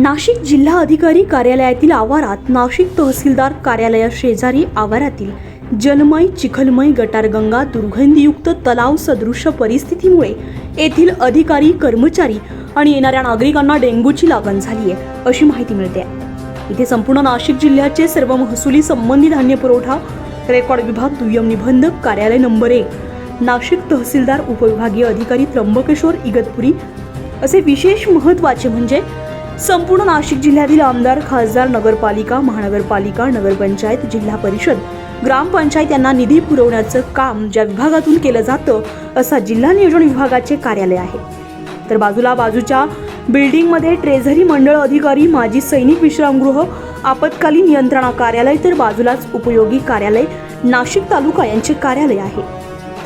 नाशिक जिल्हा अधिकारी कार्यालयातील आवारात नाशिक तहसीलदार कार्यालया शेजारी आवारातील जलमय चिखलमय गटारगंगा दुर्गंधीयुक्त तलाव सदृश परिस्थितीमुळे येथील अधिकारी कर्मचारी आणि येणाऱ्या नागरिकांना डेंग्यूची लागण झाली आहे अशी माहिती मिळते. इथे संपूर्ण नाशिक जिल्ह्याचे सर्व महसुली संबंधी धान्य पुरवठा रेकॉर्ड विभाग दुय्यम निबंधक कार्यालय नंबर एक नाशिक तहसीलदार उपविभागीय अधिकारी त्र्यंबकेश्वर इगतपुरी. असे विशेष महत्त्वाचे म्हणजे संपूर्ण नाशिक जिल्ह्यातील आमदार खासदार नगरपालिका महानगरपालिका नगरपंचायत जिल्हा परिषद ग्रामपंचायत यांना निधी पुरवण्याचं काम ज्या विभागातून केलं जातं असा जिल्हा नियोजन विभागाचे कार्यालय आहे. तर बाजूला बाजूच्या बिल्डिंगमध्ये ट्रेझरी मंडळ अधिकारी माजी सैनिक विश्रामगृह आपत्कालीन यंत्रणा कार्यालय तर बाजूलाच उपयोगी कार्यालय नाशिक तालुका यांचे कार्यालय आहे.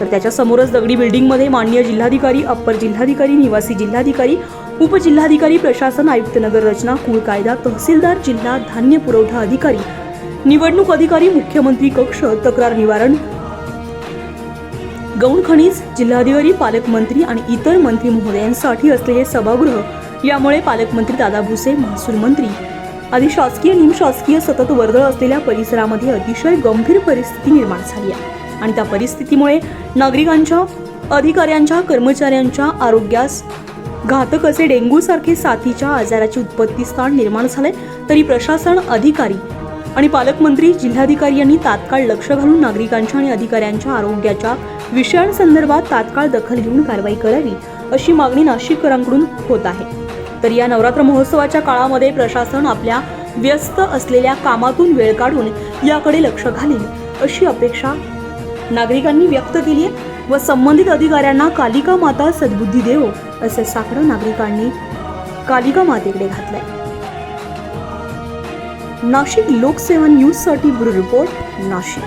तर त्याच्या समोरच दगडी बिल्डिंगमध्ये माननीय जिल्हाधिकारी अप्पर जिल्हाधिकारी निवासी जिल्हाधिकारी उपजिल्हाधिकारी प्रशासन आयुक्त नगर रचना कुळ कायदा तहसीलदार जिल्हा धान्य पुरवठा अधिकारी निवडणूक अधिकारी मुख्यमंत्री कक्ष तक्रार निवारण गौण खनिज जिल्हाधिकारी पालकमंत्री आणि इतर मंत्री महोदयांसाठी असलेले सभागृह यामुळे पालकमंत्री दादा भुसे महसूल मंत्री आदी शासकीय निमशासकीय सतत वर्दळ असलेल्या परिसरामध्ये अतिशय गंभीर परिस्थिती निर्माण झाली आहे. आणि त्या परिस्थितीमुळे नागरिकांच्या अधिकाऱ्यांच्या कर्मचाऱ्यांच्या आरोग्यास घातक असे डेंग्यू सारखे साथीच्या आजाराची उत्पत्ती स्थान निर्माण झाले तरी प्रशासन अधिकारी आणि पालकमंत्री जिल्हाधिकारी यांनी तात्काळ लक्ष घालून नागरिकांच्या आणि अधिकाऱ्यांच्या आरोग्याच्या विषयांसंदर्भात तात्काळ दखल घेऊन कारवाई करावी अशी मागणी नाशिककरांकडून होत आहे. तर या नवरात्र महोत्सवाच्या काळामध्ये प्रशासन आपल्या व्यस्त असलेल्या कामातून वेळ काढून याकडे लक्ष घालेल अशी अपेक्षा नागरिकांनी व्यक्त केली आहे. व संबंधित अधिकाऱ्यांना कालिका माता सद्बुद्धी देव असे साकडं नागरिकांनी कालिका मातेकडे घातलंय. नाशिक लोकसेवा न्यूजसाठी ब्युरो रिपोर्ट नाशिक.